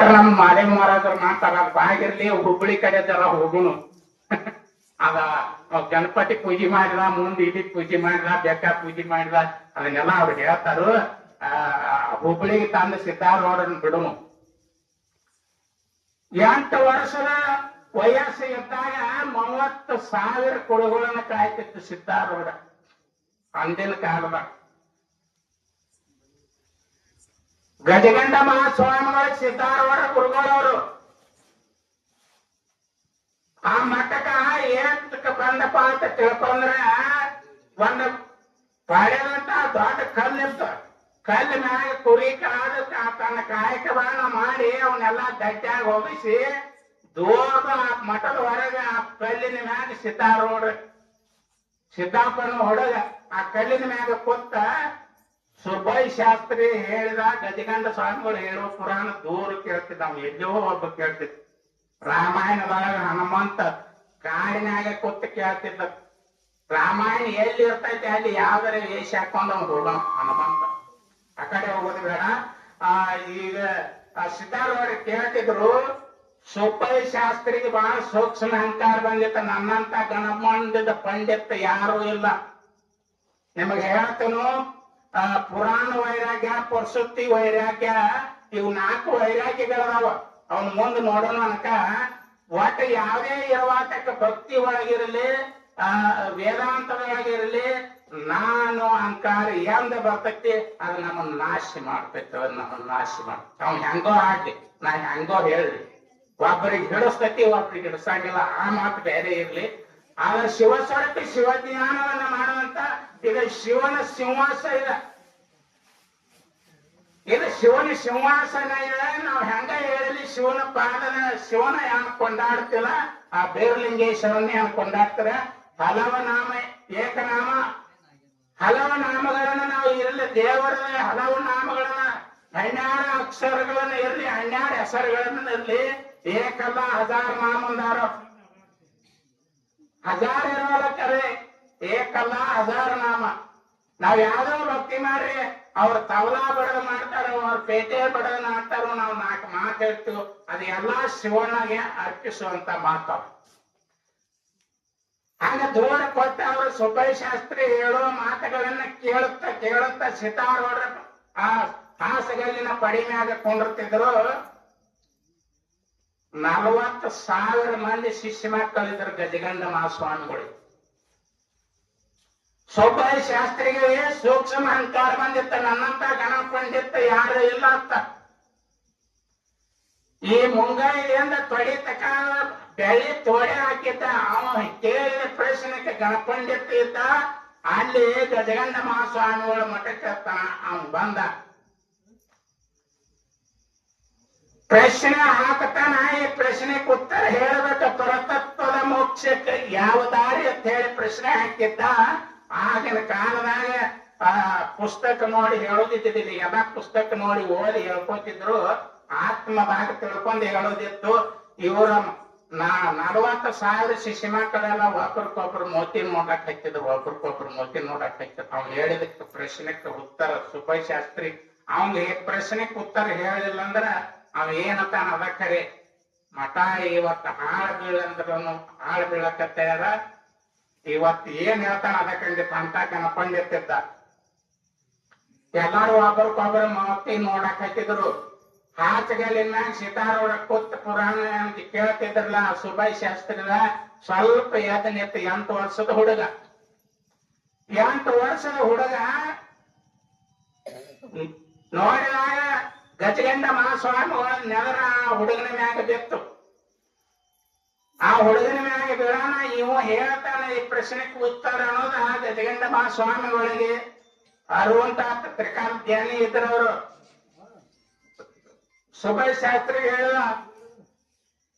ನಮ್ಮ ಮಾಲೆ ಮಾರಾದ್ರ ಮಾಡ್ತಾರ ಅದ್ ಬಾಗಿರ್ಲಿ ಹುಬ್ಳಿ ಕಡೆ ಜರ ಹೋಗುನು. ಅದ ಗಣಪತಿ ಪೂಜೆ ಮಾಡಿದ ಮುಂದ್ ಇಲ್ಲಿ ಪೂಜೆ ಮಾಡಿದ ಬೆಕ್ಕ ಪೂಜೆ ಮಾಡಿದ ಅದನ್ನೆಲ್ಲ ಅವ್ರು ಹೇಳ್ತಾರು. ಆ, ಹುಬ್ಬಳ್ಳಿಗೆ ತಂದ ಸಿದ್ಧಾರೂಢನ್ ಬಿಡುನು. ಎಂಟು ವರ್ಷದ ವಯಸ್ಸು ಇದ್ದಾಗ ಮೂವತ್ತು ಸಾವಿರ ಕೊಡುಗಳನ್ನ ಕಾಯ್ತಿತ್ತು ಸಿದ್ಧಾರೂಢ, ಅಂದಿನ ಕಾಲದಾಗ. ಗಜಗಂಡ ಮಹಾಸ್ವಾಮಿಗಳು, ಸಿದ್ಧಾರೂಢ ಗುರುಗಳವರು. ಆ ಮಠಕ್ಕ ಏತಕ್ಕ ಬಂದಪ್ಪ ಅಂತ ತಿಳ್ಕೊಂಡ್ರ ಒಂದು ಪಡೆದಂತ ದೊಡ್ಡ ಕಲ್ಲಿತ್ತು ಕಲ್ಲು ಮ್ಯಾಗ ಕುರಿ ಕಾದ ತನ್ನ ಕಾಯಕವನ್ನ ಮಾಡಿ ಅವನ್ನೆಲ್ಲ ಗಟ್ಟಿಯಾಗಿ ಹೋಗಿಸಿ ದೂರದ ಆ ಮಠದ ಹೊರಗೆ ಆ ಕಲ್ಲಿನ ಮ್ಯಾಗ ಸಿದ್ಧಾರೂಢ ಸಿದ್ದಾಪನ ಹೊಡಗ ಆ ಕಲ್ಲಿನ ಮ್ಯಾಗ ಕೂತ ಸುಬ್ಬಯ್ಯ ಶಾಸ್ತ್ರಿ ಹೇಳಿದ ಗಜಗಂಡ ಸ್ವಾಮಿಗಳು ಹೇಳೋ ಪುರಾಣ ದೂರ ಕೇಳ್ತಿದ್ದ ನಾವು ಎಲ್ಲೋ ಒಬ್ಬ ಕೇಳ್ತಿದ್ದ. ರಾಮಾಯಣದಾಗ ಹನುಮಂತ ಕಾಡಿನಾಗ ಕೊಟ್ಟು ಕೇಳ್ತಿದ್ದ. ರಾಮಾಯಣ ಎಲ್ಲಿ ಇರ್ತೈತೆ ಅಲ್ಲಿ ಯಾವ್ದಾರ ವೇಷ ಹಾಕೊಂಡು ಅವ್ನು ಹೋಗ ಹನುಮಂತ. ಆ ಕಡೆ ಹೋಗೋದು ಬೇಡ. ಆ, ಈಗ, ಆ ಸಿದ್ಧಾರೂಢ ಕೇಳ್ತಿದ್ರು, ಸುಬ್ಬಯ್ಯ ಶಾಸ್ತ್ರಿಗೆ ಬಹಳ ಸೂಕ್ಷ್ಮ ಅಹಂಕಾರ ಬಂದಿತ್ತ. ನನ್ನಂತ ಗಣಮಂಡದ ಪಂಡಿತ ಯಾರು ಇಲ್ಲ. ನಿಮಗೆ ಹೇಳ್ತೇನು ಪುರಾಣ ವೈರಾಗ್ಯ ಪ್ರಸಕ್ತಿ ವೈರಾಗ್ಯ, ಇವು ನಾಲ್ಕು ವೈರಾಗ್ಯಗಳದಾವ. ಅವನ್ ಮುಂದೆ ನೋಡೋಣ ಅನಕ, ಒಟ್ಟ ಯಾವುದೇ ಇರುವಾತಕ್ಕ ಭಕ್ತಿ ಒಳಗಿರಲಿ, ಆ, ವೇದಾಂತದೊಳಗಿರಲಿ, ನಾನು ಅಹಂಕಾರ ಎಂದ ಬರ್ತೈತಿ, ಅದು ನಮ್ಮನ್ನ ನಾಶ ಮಾಡ್ತೈತಿ, ಅದು ನಮ್ಮನ್ನ ನಾಶ ಮಾಡ್ತೈತಿ. ಅವ್ನ್ ಹೆಂಗೋ ಆಡ್ಲಿ ನಾ ಹೆಂಗೋ ಹೇಳ್ಲಿ. ಒಬ್ಬರಿಗೆ ಹಿಡಿಸ್ತೈತಿ ಒಬ್ಬರಿಗೆ ಹಿಡಿಸಂಗಿಲ್ಲ, ಆ ಮಾತು ಬೇರೆ ಇರ್ಲಿ. ಆದ್ರೆ ಶಿವ ಸ್ವರೂಪಿ ಶಿವ ಜ್ಞಾನವನ್ನ ಮಾಡುವಂತ ಇದು ಶಿವನ ಸಿಂಹಾಸ ಇದೆ. ಇದು ಶಿವನ ಸಿಂಹಾಸನ ಇಲ್ಲ ನಾವು ಹೆಂಗ ಹೇಳಲಿ ಶಿವನ ಪಾದನ ಶಿವನ ಯಾನ್ ಕೊಂಡಾಡ್ತಿಲ್ಲ? ಆ ಬೇರ್ಲಿಂಗೇಶ್ವರನ್ನ ಯಾನ್ ಕೊಂಡಾಡ್ತಾರ? ಹಲವ ನಾಮ, ಏಕನಾಮ. ಹಲವು ನಾಮಗಳನ್ನ ನಾವು ಇರಲಿ ದೇವರ ಹಲವು ನಾಮಗಳನ್ನ, ಹನ್ನೆರಡು ಅಕ್ಷರಗಳನ್ನ ಇರಲಿ, ಹನ್ನೆರಡು ಹೆಸರುಗಳನ್ನ ಇರಲಿ. ಏಕಲ್ಲ ಹಜಾರ್ ನಾಮಂದಾರ ಹಜಾರ್ ಇರೋಲ್ಲ ಕರೆ. ಏಕಲ್ಲ ಹಜಾರ್ ನಾಮ. ನಾವ್ ಯಾವ್ದೋ ಭಕ್ತಿ ಮಾಡ್ರಿ, ಅವ್ರ ತವಲಾ ಬಡದ ಮಾಡ್ತಾರೋ, ಅವ್ರ ಪೇಟೆ ಬಡದ ಮಾಡ್ತಾರೋ ನಾವು ನಾಲ್ಕು ಮಾತು ಹೇಳ್ತೀವಿ. ಅದು ಎಲ್ಲಾ ಶಿವನಿಗೆ ಅರ್ಪಿಸುವಂತ ಮಾತು ಆಗ ದೂರ ಕೊಟ್ಟ ಅವರು ಸುಬ್ಬಯ್ಯ ಶಾಸ್ತ್ರಿ ಹೇಳೋ ಮಾತುಗಳನ್ನ ಕೇಳುತ್ತ ಕೇಳುತ್ತ ಸಿತಾರೋಡ್ರ ಆ ಹಾಸಗಲ್ಲಿನ ಪಡಿಮೆ ಆಗ ಕೊಂಡಿರ್ತಿದ್ರು. ನಲವತ್ತು ಸಾವಿರ ಮಂದಿ ಶಿಷ್ಯ ಮಕ್ಕಳಿದ್ರು ಗಜಗಂಡ ಮಹಾಸ್ವಾಮಿಗಳು. ಸೊಬ್ಬಾಯಿ ಶಾಸ್ತ್ರಿಗೆ ಸೂಕ್ಷ್ಮ ಅಹಂಕಾರ ಬಂದಿತ್ತ, ನನ್ನಂತ ಗಣ ಪಂಡಿತ ಯಾರು ಇಲ್ಲ ಅಂತ. ಈ ಮುಂಗಾಯಿಯಿಂದ ತೊಡಿ ತಕ ಬೆಳಿ ತೋಡೆ ಹಾಕಿದ್ದ ಅವ ಕೇಳಿದ ಪ್ರಶ್ನಕ್ಕೆ ಗಣಪಂಡಿತ ಇದ್ದ, ಅಲ್ಲಿ ಗಜಗಂಡ ಮಹಾಸ್ವಾಮಿಗಳ ಮಠಕ್ಕೆ ಅವನ್ ಬಂದ. ಪ್ರಶ್ನೆ ಹಾಕತಾನ ಈ ಪ್ರಶ್ನೆಗೆ ಉತ್ತರ ಹೇಳಬೇಕ. ಪರತತ್ವದ ಮೋಕ್ಷಕ್ಕೆ ಯಾವ ದಾರಿ ಅಂತ ಹೇಳಿ ಪ್ರಶ್ನೆ ಹಾಕಿದ್ದ. ಆಗಿನ ಕಾಲದಾಗ, ಆ, ಪುಸ್ತಕ ನೋಡಿ ಹೇಳೋದಿದ್ದಿಲ್ಲ ಎಲ್ಲ ಪುಸ್ತಕ ನೋಡಿ ಓದಿ ಹೇಳ್ಕೊತಿದ್ರು. ಆತ್ಮದಾಗ ತಿಳ್ಕೊಂಡು ಹೇಳೋದಿತ್ತು. ಇವರ ನಾ, ನಲವತ್ತ ಸಾವಿರ ಶಿಶು ಮಕ್ಕಳೆಲ್ಲ ಒಬ್ರಿಗೊಬ್ರು ಮೋತಿ ನೋಡಕ್ ಹಾಕಿದ್ರು ಒಬ್ರಿಗೊಬ್ರು ಮೋತಿ ನೋಡಕ್ ಹಾಕಿದ್ರು ಅವ್ನು ಹೇಳಿದಕ್ಕೆ ಪ್ರಶ್ನೆಕ್ಕೆ ಉತ್ತರ. ಸುಪಶಾಸ್ತ್ರಿ ಶಾಸ್ತ್ರಿ ಅವ್ನ್ ಪ್ರಶ್ನೆಕ್ ಉತ್ತರ ಹೇಳಿಲ್ಲ ಅಂದ್ರ ಅವ ಏನಪ್ಪ ಅದ ಖರೆ ಮಠ ಇವತ್ತು ಹಾಳು ಬೀಳಂದ್ರನು ಹಾಳು ಬೀಳಕತ್ತಾರ ಇವತ್ತು ಏನ್ ಹೇಳ್ತಾನ ಅದಕ್ಕೆ ಅಂತ ಕನಕೊಂಡಿರ್ತಿದ್ದ ಎಲ್ಲಾರು ಒಬ್ಬರಿಗೊಬ್ಬರು ಮೋತಿ ನೋಡಕ್ ಹಾಕಿದ್ರು ಹಾಚಗಲಿನ ಸೀತಾರೋಡ ಕೂತ್ ಪುರಾಣ ಅಂತ ಕೇಳ್ತಿದ್ರಲ್ಲ ಸುಭಾಯ್ ಶಾಸ್ತ್ರಿದ ಸ್ವಲ್ಪ ಎದ್ದು ಎಂಟು ವರ್ಷದ ಹುಡುಗ. ಎಂಟು ವರ್ಷದ ಹುಡುಗ ನೋಡಿದಾಗ ಗಜಗಂಡ ಮಹಾಸ್ವಾಮಿ ನೆಲರ ಹುಡುಗನ ಮ್ಯಾಗ ಬಿತ್ತು. ಆ ಹುಡುಗನ ಮ್ಯಾಗ ಬೀಳಾನ ಇವ ಹೇಳ್ತಾನೆ ಈ ಪ್ರಶ್ನೆಗೆ ಉತ್ತರ ಅನ್ನೋದು ಗಜಗಂಡ ಮಹಾಸ್ವಾಮಿಗಳಿಗೆ ಅರುವಂತ ತ್ರಿಕಾಂತ ಜ್ಞಾನಿ ಇದ್ರವರು ಸುಭಾಷ್ ಶಾಸ್ತ್ರಿ ಹೇಳ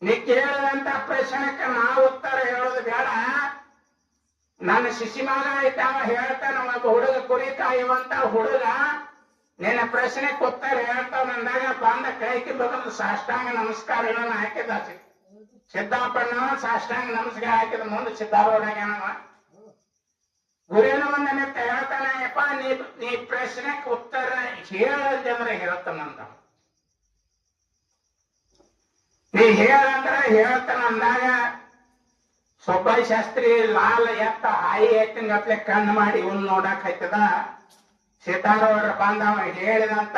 ನೀ ಕೇಳಿದಂತ ಪ್ರಶ್ನೆಕ್ಕೆ ನಾ ಉತ್ತರ ಹೇಳೋದು ಬೇಡ. ನನ್ನ ಶಿಶಿ ಮಗ ಇದ್ದಾವ ಹೇಳ್ತಾನ ಒಬ್ಬ ಹುಡುಗ ಕುರಿ ಕಾಯುವಂತ ಹುಡುಗ ನಿನ್ನ ಪ್ರಶ್ನೆ ಉತ್ತರ ಹೇಳ್ತಾವ ಅಂದಾಗ ಬಂದ ಕೈಕಿ ಬಗಲು ಸಾಷ್ಟಾಂಗ ನಮಸ್ಕಾರಗಳನ್ನ ಹಾಕಿದ ಸಿದ್ದಾಪಣ್ಣ ಸಾಷ್ಟಾಂಗ ನಮಸ್ಕಾರ ಹಾಕಿದ ಮುಂದೆ ಸಿದ್ದಾರೂಢಾಗ್ಯಾನವ ಗುರುವಿನ ನಿಮಿತ್ತ ಹೇಳ್ತಾನೆ ನೀ ನೀ ಪ್ರಶ್ನೆಗೆ ಉತ್ತರ ಹೇಳಂದ್ರೆ ಹೇಳ್ತಾನಂತ ನೀ ಹೇಳಂದ್ರ ಹೇಳ್ತಾನಂದಾಗ ಅಂದಾಗ ಸುಬ್ಬಯ್ಯ ಶಾಸ್ತ್ರಿ, ಲಾಲ್ ಎತ್ತ ಹಾಯಿ ಎತ್ತಿನಗತ್ಲೆ ಕಣ್ಣು ಮಾಡಿ ಇವನ್ ನೋಡಕ್ ಆಯ್ತದ ಸಿತಾರವ್ರ ಬಂದವ ಹೇಳಿದಂತ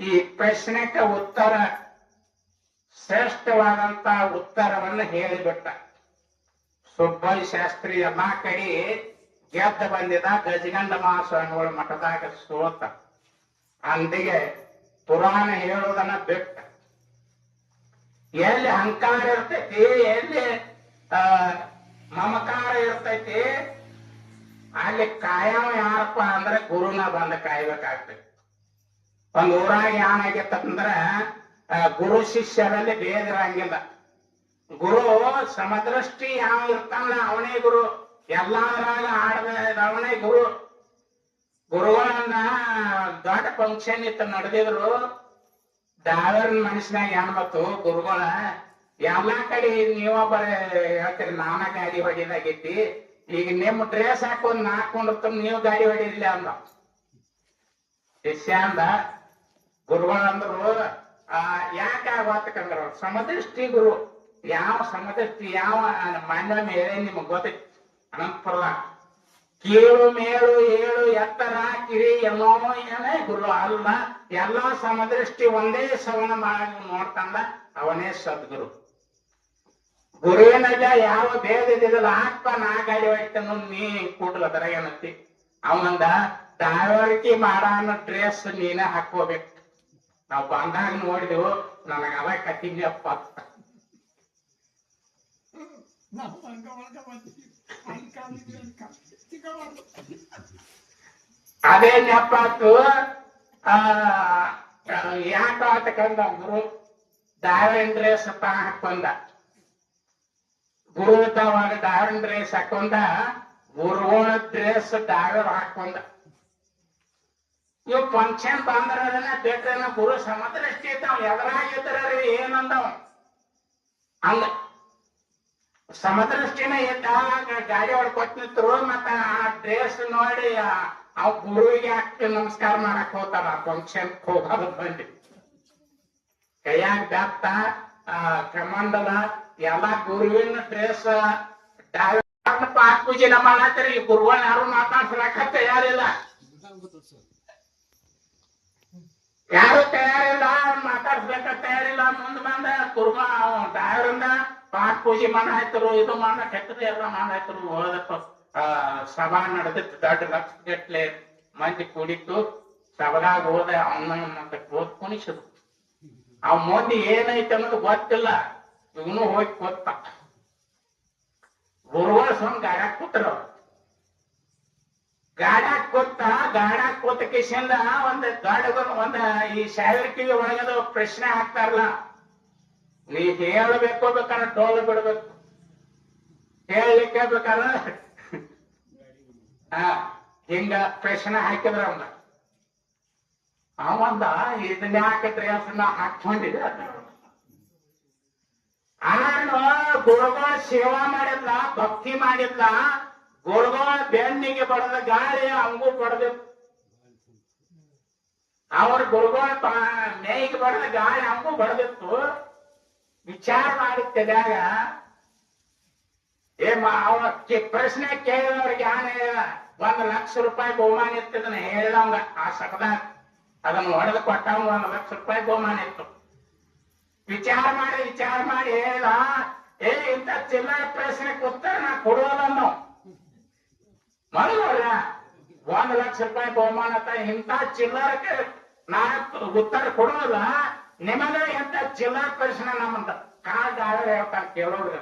ಈ ಪ್ರಶ್ನೆಗೆ ಉತ್ತರ, ಶ್ರೇಷ್ಠವಾದಂತ ಉತ್ತರವನ್ನು ಹೇಳಿಬಿಟ್ಟ. ಸುಬ್ಬಯ್ಯ ಶಾಸ್ತ್ರೀಯ ಮಾಕಡಿ ಕಡೆ ಗೆದ್ದ ಬಂದಿದ ಗಜಗಂಡ ಮಹಾಸ್ವಾಮಿಗಳ ಮಠದಾಗ ಸೋತ ಅಂದಿಗೆ ಪುರಾಣ ಹೇಳುವುದನ್ನ ಬಿಟ್ಟ. ಎಲ್ಲಿ ಅಹಂಕಾರ ಇರ್ತೈತಿ, ಎಲ್ಲಿ, ಆ, ಮಮಕಾರ ಇರ್ತೈತಿ ಅಲ್ಲಿ ಕಾಯವ ಯಾರಪ್ಪ ಅಂದ್ರೆ ಗುರುನ ಬಂದ ಕಾಯ್ಬೇಕಾಗ್ತದೆ. ಒಂದ್ ಊರಾಗ ಏನಾಗಿತ್ತಂದ್ರ ಗುರು ಶಿಷ್ಯರಲ್ಲಿ ಭೇದ ಇರಂಗಿಲ್ಲ ಗುರು ಸಮದೃಷ್ಟಿ ಯಾವ ಇರ್ತಾನ ಅವನೇ ಗುರು. ಎಲ್ಲಾದ್ರಾಗ ಆಡದ ಅವನೇ ಗುರು. ಗುರುಗಳನ್ನ ದೊಡ್ಡ ಫಂಕ್ಷನ್ ಇತ್ತು ನಡೆದಿದ್ರು. ದಾವರ್ ಮನುಷ್ಯನಾಗ ಏನ್ ಬಂತು ಗುರುಗಳ, ಎಲ್ಲಾ ಕಡೆ ನೀವೊಬ್ಬರ ಬರೀ ಹೇಳ್ತೀರಿ, ನಾನ ಗಾಡಿ ಹೊಡಿದಾಗೈತಿ ಈಗ ನಿಮ್ ಡ್ರೆಸ್ ಹಾಕೊಂಡ್ ಹಾಕೊಂಡು ನೀವು ಗಾಡಿ ಹೊಡಿಲಿಲ್ಲ ಅಂದ. ಶಿಷ್ಯ ಅಂದ ಗುರುಗಳಂದ್ರು ಆ, ಯಾಕ ಆಗತ್ತಂದ್ರ ಸಮದೃಷ್ಟಿ ಗುರು. ಯಾವ ಸಮದೃಷ್ಟಿ, ಯಾವ ಮಾನ್ಯ ಮೇಲೆ ನಿಮಗ್ ಗೊತ್ತೈತಿ? ಅನಂತಪುರದ. ಕೀಳು, ಮೇಳು, ಏಳು, ಎತ್ತರ, ಕಿರಿ ಎಲ್ಲೋ ಏನೇ ಗುರು ಅಲ್ಲ. ಎಲ್ಲ ಸಮದೃಷ್ಟಿ ಒಂದೇ ಸವನ ಮಾಡಿ ನೋಡ್ತಂದ ಅವನೇ ಸದ್ಗುರು. ಗುರುವಿನಾಗ ಯಾವ ಭೇದ ಇದ್ದಿಲ್ಲ ಆತ್ಮ ನಾ ಗಾಡಿ ಹೊಡಿತಾನು ನೀ ಕೂಡ್ಲದರ ಏನಂತಿ? ಅವನಂದ ಡ್ರೈವರ್ಕಿ ಮಾಡಾನ ಡ್ರೆಸ್ ನೀನೇ ಹಾಕೋಬೇಕು ನಾವು ಬಂದಾಗ ನೋಡಿದೆವು, ನನಗ ಅದ ಕತ್ತಿದ್ಯಪ್ಪ ಅದೇ ನೆಪಾತು ಆ ಯಾಕ ಆತಕಂದ ಗುರು ದಾವಣ್ ಡ್ರೆಸ್ ತಾ ಹಾಕೊಂಡ ಗುರು ಇದ್ದವಾಗ ದಾವಣ್ ಡ್ರೆಸ್ ಹಾಕೊಂಡ ಗುರುಗಳ ಡ್ರೆಸ್ ದಾವರ್ ಹಾಕೊಂಡ. ಇವ್ ಫಂಕ್ಷನ್ ಬಂದ್ರದನ್ನ ಬೇಕ್ರೇನ ಗುರು ಸಮದೃಷ್ಟಿ ಇದ್ದಾವ ಎದುರಾಗಿದ್ರಿ ಏನಂದವ? ಅಂದ. ಸಮದೃಷ್ಟಿನ ಇದ್ದಾಗ ಗಾಡಿ ಅವ್ರು ಕೊಟ್ಟಿದ್ರು ಮತ್ತ ಆ ಡ್ರೆಸ್ ನೋಡಿ ಆ- ಗುರುವಿಗೆ ಹಾಕಿ ನಮಸ್ಕಾರ ಮಾಡಕ್ ಹೋಗ್ತಾರ? ಫಂಕ್ಷನ್ ಹೋಗೋದು ಬಂದಿ ಕೈಯಾಗ ಬೆತ್ತ ಆ, ಕಮಂಡಲ ಎಲ್ಲಾ ಗುರುವಿನ ಡ್ರೆಸ್ ಪಾಕ್ ನಮ್ಮ ಮಾಡತ್ತೀರಿ ಈ ಗುರುಗಳನ್ನ ಯಾರು ಮಾತಾಡ್ಸಲಕ್ಕ ತಯಾರಿಲ್ಲ ಯಾರು ತಯಾರಿಲ್ಲ ಮಾತಾಡ್ಸ್ಬೇಕ ತಯಾರಿಲ್ಲ ಮುಂದ್ ಬಂದ ಕುರ್ಮ ಡ್ರೈವರಿಂದ ಪಾಕ್ ಪೂಜೆ ಮಾಡಾಯ್ತರು ಇದು ಮಾಡಾಕೈತ್ರು ಎಲ್ಲ ಮಾಡಾಯ್ತರು ಹೋದಪ್ಪ ಸಭಾ ನಡೆದಿತ್ತು ದೊಡ್ಡ ಲಕ್ಷ ಗಟ್ಲೆ ಮಂದಿ ಕೂಡಿತ್ತು ಸಭಾದಾಗ ಹೋದ ಅವನ ಮತ್ತೆ ಕೂತ್ ಕುಣಿಸಿದ್ರು ಅವ್ ಮುಂದೆ ಏನೈತೆ ಅನ್ನೋದು ಗೊತ್ತಿಲ್ಲ ಇವನು ಹೋಗಿ ಕೊತ್ತ ಸ್ವಾಮಿ ಗಾಡ್ಯಾಗ ಕೂತರು ಗಾಡ ಕೊತ್ತ ಗಾಡ ಕೂತ ಕಿಶಿಂದ ಒಂದ್ ಗಾಡಗ ಒಂದ್ ಈ ಸಾವಿರಕಿಗೆ ಒಳಗದ ಪ್ರಶ್ನೆ ಹಾಕ್ತಾರಲ್ಲ ನೀ ಹೇಳಬೇಕು ಬೇಕಾದ್ರೆ ಟೋಲ್ ಬಿಡ್ಬೇಕು ಹೇಳಲಿಕ್ಕೆ ಬೇಕಾದ್ರೆ ಆ ಹಿಂಗ ಪ್ರಶ್ನೆ ಹಾಕಿದ್ರ ಅವಂದ ಇದನ್ನ ಹಾಕಿದ್ರೆ ನಾ ಆನು ಗುರುಗಳ ಸೇವಾ ಮಾಡಿದ್ಲ ಭಕ್ತಿ ಮಾಡಿದ್ಲ ಗುರುಗಳ ಬೆನ್ನಿಗೆ ಬಡದ ಗಾಳಿ ಅವಂಗೂ ಬಡದಿತ್ತು ಅವ್ರ ಗುರುಗಳ ಮೇಯಿಗೆ ಬಡದ ಗಾಳಿ ಅವಂಗೂ ಬಡದಿತ್ತು ವಿಚಾರ ಮಾಡಿ ತಲ್ಯಾಗ ಏ ಮಾ, ಅವ ಕೇ- ಪ್ರಶ್ನೆ ಕೇಳಿದವ್ರಿಗೆ ಹೇಳಿದ ಒಂದ್ ಲಕ್ಷ ರೂಪಾಯಿ ಬಹುಮಾನ ಇತ್ತದನ್ನ ಹೇಳಿದವಂಗ ಆ ಸಕದಾಗ. ಅದನ್ನ ಹೊಡೆದು ಕೊಟ್ಟವಂಗ ಒಂದ್ ಲಕ್ಷ ರೂಪಾಯಿ ಬಹುಮಾನ ಇತ್ತು. ವಿಚಾರ ಮಾಡಿ ವಿಚಾರ ಮಾಡಿ ಹೇಳ. ಏ ಇಂತ ಚಿಲ್ಲರೆ ಪ್ರಶ್ನೆ ಉತ್ತರ ನಾ ಕೊಡುವಲ್ಲ ನಾವು ಮನಗೋರ ಒಂದ್ ಲಕ್ಷ ರೂಪಾಯಿ ಬಹುಮಾನ ಇಂಥ ಚಿಲ್ಲರಕ್ಕೆ ನಾ ಉತ್ತರ ಕೊಡೋಲ್ಲ ನಿಮಗೆ ಎಂತ ಚಿಲ್ಲರ ಪ್ರಶ್ನೆ ನಮ್ಮಂತ ಕಾಲ್ ಡ್ರೈವರ್ ಹೇಳ್ತಾರೆ ಕೇಳೋದ್ರ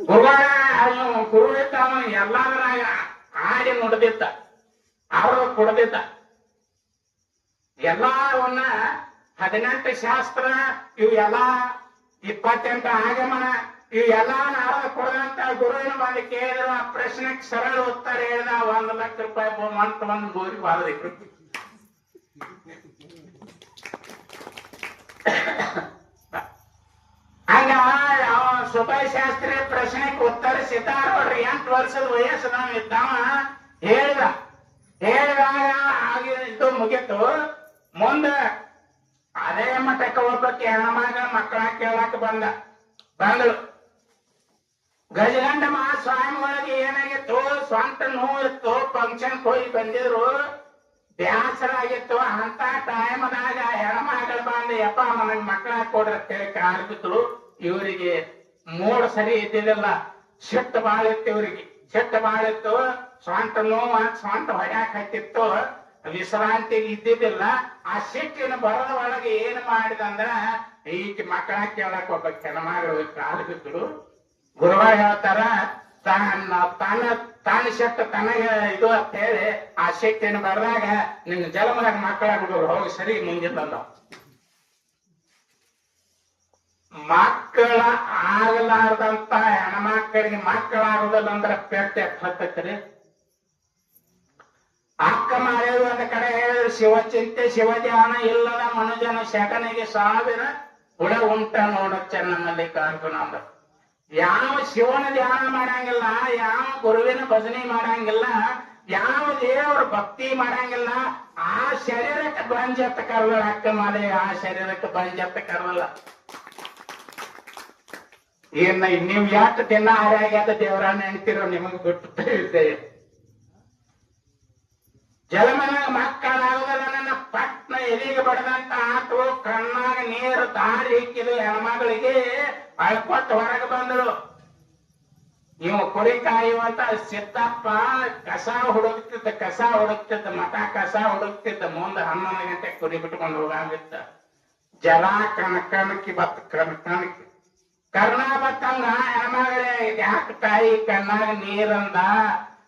ಗುರುಗಳ, ಅವನು ಅವನು ಎಲ್ಲಾದ್ರಾಗ ಆಡಿ ನುಡಿದಿದ್ದ. ಅವರು ಕುಡ್ದಿದ್ದ ಎಲ್ಲವನ್ನ ಹದಿನೆಂಟು ಶಾಸ್ತ್ರ, ಇವು ಎಲ್ಲ ಇಪ್ಪತ್ತೆಂಟು ಆಗಮನ, ಇವು ಎಲ್ಲ ಕೊಡದಂತ ಗುರುವಿನ ಬಂದು ಕೇಳಿದ ಪ್ರಶ್ನೆಗೆ ಸರಳ ಉತ್ತರ ಹೇಳಿದ ಒಂದ್ ಲಕ್ಷ ರೂಪಾಯಿ ಅಂತ ಒಂದು ಗೋರಿ ಬಾರದಿತ್ತು ಹಂಗ ಅವ ಸುಭಾಯ್ ಶಾಸ್ತ್ರಿ ಪ್ರಶ್ನೆಗೆ ಸಿತಾರ ನೋಡ್ರಿ, ಎಂಟು ವರ್ಷದ ವಯಸ್ಸು ನಾವು ಇದ್ದಾವ ಹೇಳಿದ. ಹೇಳಿದಾಗ ಆಗಿದ್ದು ಮುಗೀತು. ಮುಂದ ಅದೇ ಮಠಕ್ಕೆ ಹೋಗ್ಬೇಕು ಹೆಣ್ಮಗ ಮಕ್ಕಳ ಕೇಳಾಕ ಬಂದ. ಬಂದಳು ಗಜಗಂಡ ಮಹಾಸ್ವಾಮಿ ಒಳಗೆ ಏನಾಗಿತ್ತು? ಸ್ವಂತ ನೋವಿತ್ತು ಫಂಕ್ಷನ್ ಹೋಗಿ ಬಂದಿದ್ರು. ಬ್ಯಾಸರ ಆಗಿತ್ತು ಅಂತ ಟೈಮ್ದಾಗ ಹೆಣ್ಮಗಳು ಬಂದು, ಯಪ್ಪ, ನನಗೆ ಮಕ್ಕಳ ಕೊಡ್ರಿ ಅಂತೇಳಿ ಇವರಿಗೆ ಮೂಡ್ ಸರಿ ಇದ್ದಿದ್ದಿಲ್ಲ. ಸಿಟ್ಟು ಬಾಳಿತ್ತು ಇವರಿಗೆ. ಇವ್ರಿಗೆ ಸಿಟ್ಟು ಬಾಳಿತ್ತು. ಸ್ವಂತ ನೋವು ಸ್ವಂತ ಹೊಡ್ಯಾಕ್ ಹತ್ತಿತ್ತು. ವಿಶ್ರಾಂತಿ ಇದ್ದಿದ್ದಿಲ್ಲ. ಆ ಸಿಟ್ಟಿನ ಬರದ ಒಳಗೆ ಏನ್ ಮಾಡಿದಂದ್ರ ಈಕೆ ಮಕ್ಕಳ ಕೇಳಕ್ ಒಬ್ಬ ಹೆಣ್ಮಗಳು ಕಾಲು ಬಿದ್ರು ಗುರುವ ಹೇಳ್ತಾರ, ತನ್ನ ತನ್ನ ತಾನ ಶಕ್ತ ತನಗೆ ಇದು ಅಂತ ಹೇಳಿ ಆ ಶಕ್ತಿಯನ್ನು ಬರೆದಾಗ, ನಿನ್ನ ಜನ್ಮದಾಗ ಮಕ್ಕಳಾಗುದು ಹೋಗಿ ಸರಿ ಮುಂದೆ ತಂದ ಮಕ್ಕಳ ಆಗಲಾರದಂತ ಹೆಣ್ಮಕ್ಕಳಿಗೆ ಮಕ್ಕಳಾಗುದಲ್ಲ ಅಂದ್ರೆ ಪೆಟ್ಟೆ ಹತ್ತೈತ್ರಿ. ಅಕ್ಕ ಮಾರೇದು ಒಂದು ಕಡೆ ಹೇಳಿದ್ರು ಶಿವಚಿಂತೆ ಶಿವಧ್ಯಾನ ಇಲ್ಲದ ಮನುಜನ ಶಕನಿಗೆ ಸಾವಿರ ಹುಳ ಉಂಟ ನೋಡ ಚೆನ್ನಮಲ್ಲಿಕಾರ್ಜುನ ಅಂದ್ರ ಯಾವ ಶಿವನ ಧ್ಯಾನ ಮಾಡಂಗಿಲ್ಲ, ಯಾವ ಗುರುವಿನ ಭಜನೆ ಮಾಡಂಗಿಲ್ಲ, ಯಾವ ದೇವರ ಭಕ್ತಿ ಮಾಡಂಗಿಲ್ಲ, ಆ ಶರೀರಕ್ಕೆ ಬಂಜತ್ತ ಕರ್ವಲ್ಲ ಅಕ್ಕ ಮಾಲೆ ಆ ಶರೀರಕ್ಕೆ ಬಂಜತ್ತ ಕರ್ವಲ್ಲ ಏನ್ ನೀವ್ ಯಾಕೆ ತಿನ್ನ ಹಾರಾಗ್ಯಾದ ದೇವರ ನೆನ್ತಿರೋ ನಿಮಗೆ ಬಿಟ್ಟು ಇದೆ ಜಲಮನಾಗ ಮಕ್ಕಳಾಗುವುದಲ್ಲ ನನ್ನ ಪಟ್ನ ಎದೆಗೆ ಬಡದಂತ ಆತು ಕಣ್ಣಾಗ ನೀರು ತಾರಿ ಇಕ್ಕಿದ ಹೆಣ್ಮಗಳಿಗೆ ಅಳ್ಕೊಟ್ಟು ಹೊರಗೆ ಬಂದಳು. ನೀವು ಕುರಿ ಕಾಯುವಂತ ಸಿದ್ದಪ್ಪ, ಕಸ ಹುಡುಕ್ತಿದ್ದ ಕಸ ಹುಡುಕ್ತಿದ್ದ, ಮಠ ಕಸ ಹುಡುಕ್ತಿದ್ದ, ಮುಂದೆ ಹನ್ನೊಂದು ಗಂಟೆ ಕುರಿ ಬಿಟ್ಕೊಂಡು ಹೋಗಾಗಿತ್ತ. ಜಲ ಕಣಕಣಕಿ ಬತ್ ಕಣಕಣಕಿ ಕರ್ಣ ಬತ್ತಂದ ಹೆಣ್ಮಗಳೇ ಯಾಕೆ ತಾಯಿ ಕಣ್ಣಾಗ ನೀರಂದ?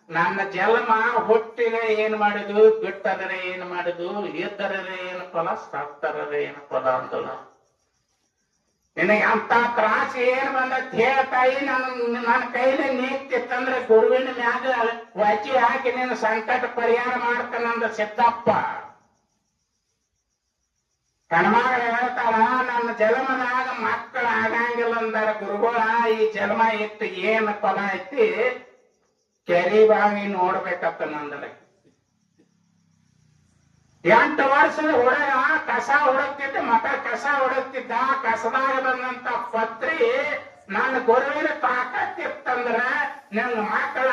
ನನ್ನ ಜನ್ಮ ಹುಟ್ಟಿದ್ರೆ ಏನ್ ಮಾಡುದು ಬಿಟ್ಟದರೆ ಏನ್ ಮಾಡುದು ಎದ್ದರೇ ಏನು ಫಲ? ಸತ್ತರರೆ ಏನು ಫಲ ಅಂತ ನಿನಗೆ ಅಂತ ತ್ರಾಸ ಏನ್ ಬಂದತ್? ಹೇಳ್ತಾಯಿ ನನ್ನ ನನ್ನ ಕೈಲಿ ನೀಗ್ತಿತ್ತಂದ್ರೆ ಗುರುವಿನ ಮ್ಯಾಗ ವಜಿ ಹಾಕಿ ನೀನು ಸಂಕಟ ಪರಿಹಾರ ಮಾಡ್ತಾನಂದ ಸಿದ್ದಪ್ಪ. ಕಣಮಾಗ ಹೇಳ್ತಾರ ನನ್ನ ಜನ್ಮದಾಗ ಮಕ್ಕಳ ಆಗಂಗಿಲ್ಲ ಅಂದಾರ ಗುರುಗಳ, ಈ ಜನ್ಮ ಇತ್ತು ಏನ್ ಫಲ ಐತಿ? ಕೆರಿ ಬಾವಿ ನೋಡ್ಬೇಕತ್ತ ನಂದಲೆ ಎಂಟು ವರ್ಷದ ಹುಡುಗ ಕಸ ಹೊಡಕ್ತಿದ್ದ ಮಠ ಕಸ ಹೊಡಕ್ತಿದ್ದ ಕಸದಾಗ ಬಂದಂತ ಪತ್ರಿ ನನ್ನ ಗುರುವಿನ ತಾಕತ್ತಿತ್ತಂದ್ರ ನನ್ನ ಮಕ್ಕಳ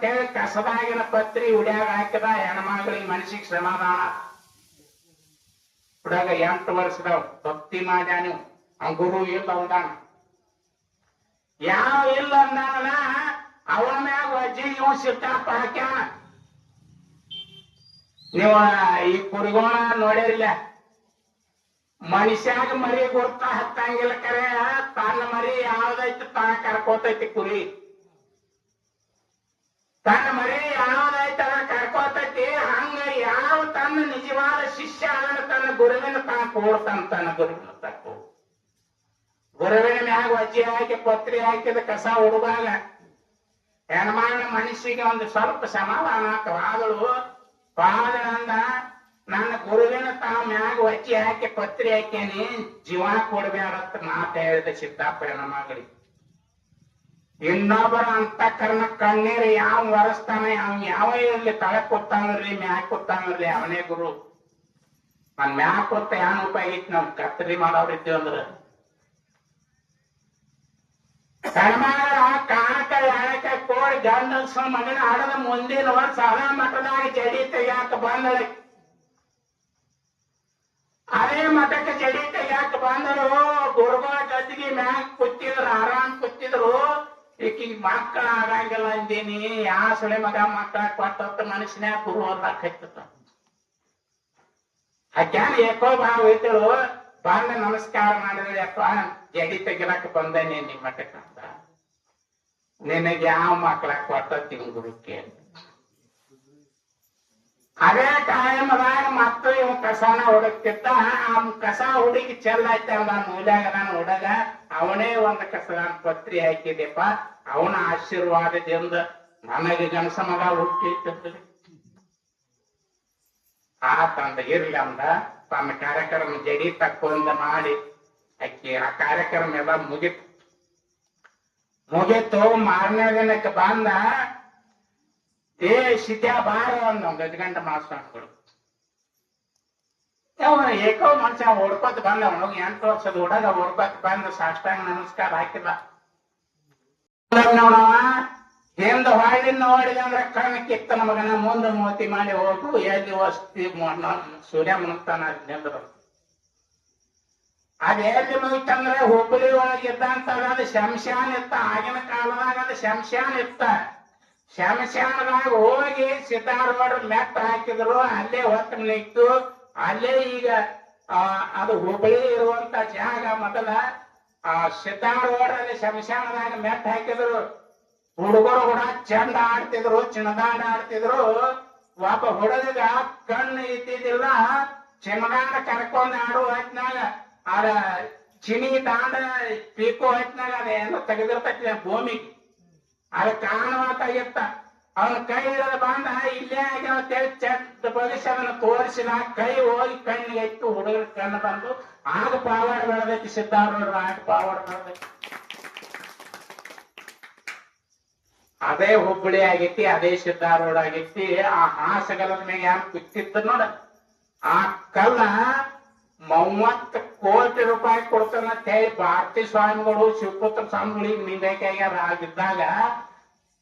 ಕೇಳಿ ಕಸದಾಗಿನ ಪತ್ರಿ ಉಡ್ಯಾಗ ಹಾಕಿದ ಹೆಣ್ಮಗಳಿಗೆ ಮನಸ್ಸಿಗೆ ಸಮಾಧಾನ. ಹುಡುಗ ಎಂಟು ವರ್ಷದ ಭಕ್ತಿ ಮಾಡ್ಯಾನು, ಆ ಗುರು ಇಲ್ಲ ಅಂದಾನ ಯಾವ ಇಲ್ಲ ಅಂದಾನಲ್ಲ ಅವನ ಮ್ಯಾಗ ಅಜ್ಜಿ ಇವ ಸಿಟ್ಟಪ್ಪ ಹಾಕ್ಯಾನ ನೀವ ಈ ಕುರಿಗೋಣ ಮನುಷ್ಯಾಗ ಮರಿ ಗುರ್ತ ಹತ್ತಂಗಿಲ್ಲ ಕರೆ, ತನ್ನ ಮರಿ ಯಾವ್ದೈತಿ ತಾನ ಕರ್ಕೋತೈತಿ ಕುರಿ. ತನ್ನ ಮರಿ ಯಾವ್ದೈತಿ ಕರ್ಕೋತೈತಿ, ಹಂಗ ಯಾವ ತನ್ನ ನಿಜವಾದ ಶಿಷ್ಯ ಅದನ್ನ ತನ್ನ ಗುರುವಿನ ತಾನ ಕೂಡ್ತಾನ ತನ್ನ ಗುರುವಿನ ತಕ್ಕ ಗುರುವಿನ ಮ್ಯಾಗ ಅಜ್ಜಿ ಹಾಕಿ ಪತ್ರಿ ಹಾಕಿದ ಕಸ ಹುಡುಗಾಗ ಹೆಣ್ಮಾಣ ಮನಸ್ಸಿಗೆ ಒಂದು ಸ್ವಲ್ಪ ಸಮಾಧಾನ ಆದಳು ಪಾದಳಂದ ನನ್ನ ಗುರುವಿನ ತಾ ಮ್ಯಾಗ ಒಚ್ಚಿ ಹಾಕಿ ಪತ್ರಿ ಹಾಕೇನಿ ಜೀವ ಕೊಡ್ಬೇಡಂತ ಮಾತ ಹೇಳಿದ ಸಿದ್ದಪ್ಪ ಹೆಣ್ಮಗಳಿ ಇನ್ನೊಬ್ಬರ ಅಂತ ಕರ್ಮ ಕಣ್ಣೀರು ಯಾವ ಒರೆಸ್ತಾನೆ ಅವ್ನ್ ಯಾವ ಇರ್ಲಿ, ತಲೆ ಕೂತಾನಿರ್ಲಿ ಮ್ಯಾಕ್ ಕೂತಾನಿರ್ಲಿ ಅವನೇ ಗುರು. ನನ್ ಮ್ಯಾಕ್ ಕೂತ ಏನ್ ಉಪಾಯ ಐತಿ ನಮ್ ಕತ್ರಿ ಮಾಡೋರ್ ಇದ್ದೀವಿ ಅಂದ್ರ. ಹೆಣ್ಮಗಳ ಕಾಣಕ ಕೋಡಿ ಗಂಡಸ ಮಗನ ಆಡದ ಮುಂದಿನ ವರ್ಷ ಅದ ಮಠದಾಗ ಜಡಿ ತೆಗ್ಯಾಕ ಬಂದಳೆ? ಅದೇ ಮಠಕ್ಕೆ ಜಡಿ ತೆಗ್ಯಾಕ ಬಂದರು ಗುರುಗಳ ಗದ್ದಿಗೆ ಮ್ಯಾಗ ಕುತ್ತಿದ್ರು ಆರಾಮ್ ಕುತ್ತಿದ್ರು ಈಕಿಗೆ ಮಕ್ಕಳ ಆಗಂಗಿಲ್ಲ ಅಂದೀನಿ. ಯಾ ಸುಳೆ ಮಗ ಮಕ್ಕಳ ಕೊಟ್ಟ ಮನುಷ್ಯನ್ಯಾಗ ಗುರು ಹತ್ತದ ಅಜ್ಞಾನ ಯಾಕೋ ಭಾವ ಬಂದ ನಮಸ್ಕಾರ ಮಾಡಿದ್ರೆ ಅಪ್ಪ ಜಡಿ ತೆಗಿಲಕ್ಕೆ ಬಂದೇನೆ ನಿಮ್ಮ ಮಠಕ್ಕೆ ಅಂತ. ನಿನಗೆ ಯಾವ ಮಕ್ಕಳ ಕೊಟ್ಟ ಗುರುಕ್ಕೆ ಅದೇ ಕಾಯಮದಾಗ ಮತ್ತು ಇವ್ ಕಸನ ಹುಡುಕ್ತಿತ್ತ ಆ ಕಸ ಹುಡುಗಿ ಚೆಲ್ಲೈತೆ ನಾನು ಮೂಲ್ಯಾಗ ನಾನು ಹುಡುಗ, ಅವನೇ ಒಂದು ಕಸದ ಪತ್ರಿ ಹಾಕಿದೆಪ್ಪ ಅವನ ಆಶೀರ್ವಾದದಿಂದ ನನಗೆ ಗಣಸ ಮಗ ಹುಟ್ಟಿರ್ತದೆ ಆ ತಂದ ಇರ್ಲಿ ಅಂದ, ತನ್ನ ಕಾರ್ಯಕ್ರಮ ಜಡಿ ತಕ್ಕೊಂದ ಮಾಡಿ, ಅಕ್ಕಿ ಆ ಕಾರ್ಯಕ್ರಮ ಎಲ್ಲ ಮುಗಿತು. ಮುಗಿತು ಮಾರನೇ ದಿನಕ್ಕೆ ಬಂದ, ಏ, ಸಿದ್ಯಾ, ಬಾರ ಅಂದ ಗಜಗಂಡ ಕೊಡು ಅವನು ಏಕೋ ಮನುಷ್ಯ ಹೊಡ್ಕೊತ ಬಂದ ಅವನು ಎಂಟು ವರ್ಷದ ಹುಡುಗ ಹೊಡ್ಕೊತ ಬಂದ, ಸಾಷ್ಟಾಂಗ ನಮಸ್ಕಾರ ಹಾಕಿದ ನೋಡವ ಹಿಂದ ಹೊಳ್ಳಿ ನೋಡಿದ ಅಂದ್ರೆ ಕಣ್ಣು ಕಿತ್ತ ಮಗನ ಮುಂದೆ ಮೋತಿ ಮಾಡಿ ಹೋಗು, ಎಲ್ಲಿ ವಸ್ತಿ ಸೂರ್ಯ ಮುನ್ತಾನ ನಿಂದ್ರು ಅದ್ ಎಲ್ಲಿ ಮುಗಿತಂದ್ರೆ ಹುಬ್ಬಳ್ಳಿ ಒಳಗೆ ಇದ್ದಂತ ಅದು ಶಮಶಾನ ಇತ್ತ. ಆಗಿನ ಕಾಲದಾಗ ಅದು ಶಮಶಾನ ಇತ್ತ. ಶಮಶಾನದಾಗ ಹೋಗಿ ಸಿದ್ದಾರೂಢ ಮೆಟ್ಟ ಹಾಕಿದ್ರು. ಅಲ್ಲೇ ಹೊತ್ತು ನಿಂತು, ಅಲ್ಲೇ ಈಗ ಅದು ಹುಬ್ಬಳ್ಳಿ ಇರುವಂತ ಜಾಗ ಮೊದಲ, ಆ ಸಿದ್ದಾರೂಢಲ್ಲಿ ಶಮಶಾನದಾಗ ಮೆಟ್ಟ ಹಾಕಿದ್ರು. ಹುಡುಗರು ಕೂಡ ಚಂದ ಆಡ್ತಿದ್ರು ಚಿಣದಾಡ ಆಡ್ತಿದ್ರು. ಒಬ್ಬ ಹುಡುಗ ಕಣ್ಣು ಇದ್ದಿದ್ದಿಲ್ಲ ಚಿಣದಾಡ ಕರ್ಕೊಂಡು ಆಡುವ ಹೊತ್ನಾಗ ಅದ ಚಿನಿ ತಾಂಡ ಪೀಕು ಹೊತ್ನಾಗ ಅದೇನು ತೆಗೆದಿರ್ತೈತಿ ಭೂಮಿಗೆ ಅದು ಕಾಣುವಂತಾಗಿತ್ತ ಅವನ ಕೈ ಹಿಡಿದ ಬಂದ ಇಲ್ಲೇ ಆಗ್ಯಾವ ಅಂತೇಳಿ ಚೆಟ್ ಬಗೆಸಿ ಅದನ್ನ ತೋರಿಸಿದ ಕೈ ಹೋಗಿ ಕಣ್ಣಿಗೆ ಇಟ್ಟು ಹುಡುಗರ ಕಣ್ಣು ಬಂದು ಆಗ ಪಾವಾಡ ಬೆಳೆದೈತಿ ಸಿದ್ದಾರೂಢ ಆಗ ಪಾವಾಡ ಬೆಳೆದೈತಿ. ಅದೇ ಹುಬ್ಬಳ್ಳಿ ಆಗೈತಿ, ಅದೇ ಸಿದ್ಧಾರೂಢ ಆಗೈತಿ, ಆ ಹಾಸಗಲದ ಮೇಲೆ ಯಾರು ಬಿತ್ತಿತ್ತು ನೋಡ. ಆ ಕಲ್ಲ ಮೂವತ್ತು ಕೋಟಿ ರೂಪಾಯಿ ಕೊಡ್ತಾನ ಅಂತ ಹೇಳಿ ಭಾರತಿ ಸ್ವಾಮಿಗಳು ಶಿವಪುತ್ರ ಸ್ವಾಮಿಗಳಿಗೆ ನಿಂದೈಕಾಗ್ಯಾರ ಆಗಿದ್ದಾಗ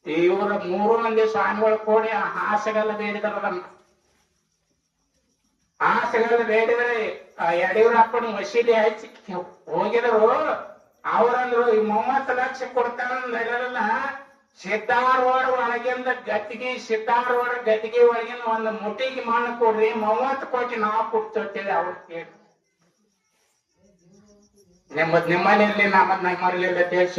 ಇವರ ಮೂರು ಮಂದಿ ಸ್ವಾಮಿಗಳು ಕೂಡಿ ಆ ಹಾಸಗಲ್ಲ ಬೇಡಿದರದನ್ನ ಹಾಸಗಲ್ಲ ಬೇಡಿದ್ರೆ ಯಡಿಯೂರಪ್ಪನ ಮಸೀದಿ ಹಚ್ಚಿ ಹೋಗಿದ್ರು. ಅವರಂದ್ರು ಈ ಮೂವತ್ತು ಲಕ್ಷ ಕೊಡ್ತಾನಲ್ಲ ಸಿದ್ಧಾರವಾಡ ಒಳಗಿಂದ ಗತ್ತಿಗೆ ಸಿದ್ಧಾರವಾಡ ಗತ್ತಿಗೆ ಒಳಗಿಂದ ಒಂದು ಮುಟ್ಟಿಗೆ ಮಣ್ಣು ಕೊಡ್ರಿ, ಮೂವತ್ತು ಕೋಟಿ ನಾವು ಕೊಡ್ತೇವೆ ಅವ್ರು ಕೇಳಿ ನಿಮ್ಮದ್ ನಿಮ್ಮಲ್ಲಿ ಇರ್ಲಿ ನಮ್ಮದ್ ನಮ್ಮಲ್ಲಿ ಇರ್ಲಿ ಅಂತ ಹೇಳಿ